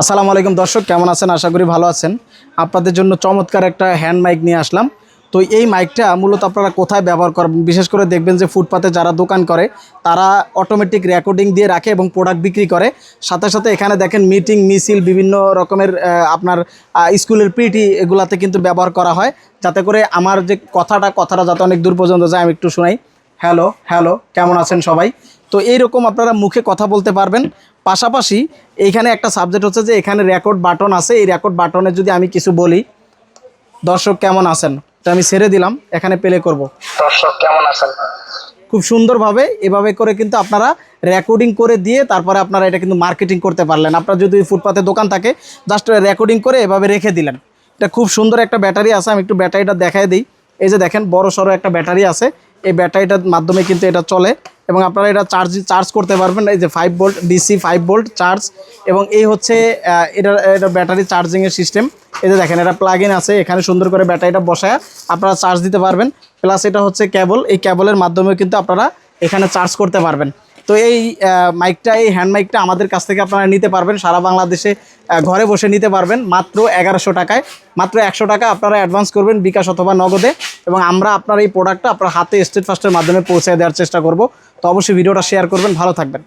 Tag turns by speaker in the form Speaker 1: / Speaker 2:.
Speaker 1: আসসালামু আলাইকুম দর্শক, কেমন আছেন? আশা করি ভালো আছেন। আপনাদের জন্য চমৎকার একটা হ্যান্ড মাইক নিয়ে আসলাম। তো এই মাইকটা মূলত আপনারা কোথায় ব্যবহার করবেন বিশেষ করে দেখবেন যে ফুটপাতে যারা দোকান করে, তারা অটোমেটিক রেকর্ডিং দিয়ে রাখে এবং প্রোডাক্ট বিক্রি করে। সাথে সাথে এখানে দেখেন মিটিং মিছিল, বিভিন্ন রকমের আপনার স্কুলের পিটি এগুলাতে কিন্তু ব্যবহার করা হয়। যাতে করে আমার যে কথাটা কথাটা যাতে অনেক দূর পর্যন্ত যায়, আমি একটু শোনাই। হ্যালো হ্যালো কেমন আছেন সবাই? তো এইরকম আপনারা মুখে কথা বলতে পারবেন। পাশাপাশি এইখানে একটা সাবজেক্ট হচ্ছে যে এখানে রেকর্ড বাটন আছে। এই রেকর্ড বাটনে যদি আমি কিছু বলি দর্শক কেমন আছেন? তো আমি ছেড়ে দিলাম এখানে প্লে করব।
Speaker 2: দর্শক কেমন আছেন?
Speaker 1: খুব সুন্দরভাবে এভাবে করে কিন্তু আপনারা রেকর্ডিং করে দিয়ে তারপরে আপনারা এটা কিন্তু মার্কেটিং করতে পারলেন। আপনার যদি ফুটপাতে দোকান থাকে জাস্ট রেকর্ডিং করে এভাবে রেখে দিলেন। এটা খুব সুন্দর একটা ব্যাটারি আছে। আমি একটু ব্যাটারিটা দেখাই দিই। এই যে দেখেন বড় সড়ো একটা ব্যাটারি আছে। এই ব্যাটারিটার মাধ্যমে কিন্তু এটা চলে এবং আপনারা এটা চার্জ চার্জ করতে পারবেন। এই যে five volt DC five volt charge এবং এই হচ্ছে এটা এটা ব্যাটারি চার্জিংয়ের সিস্টেম এই যে দেখেন, এটা প্লাগ ইন আছে। এখানে সুন্দর করে ব্যাটারিটা বসায় আপনারা চার্জ দিতে পারবেন। প্লাস এটা হচ্ছে কেবল এই কেবলের মাধ্যমে কিন্তু আপনারা এখানে চার্জ করতে পারবেন। তো এই মাইকটা এই হ্যান্ড মাইকটা আমাদের কাছ থেকে আপনারা নিতে পারবেন। সারা বাংলাদেশে ঘরে বসে নিতে পারবেন। মাত্র এগারোশো টাকায়। মাত্র একশো টাকা আপনারা অ্যাডভান্স করবেন বিকাশ অথবা নগদে। এবং আমরা আপনার এই প্রোডাক্টটা আপনার হাতে স্টেট ফাস্টের মাধ্যমে পৌঁছে দেওয়ার চেষ্টা করব। তো অবশ্যই ভিডিওটা শেয়ার করবেন, ভালো থাকবেন।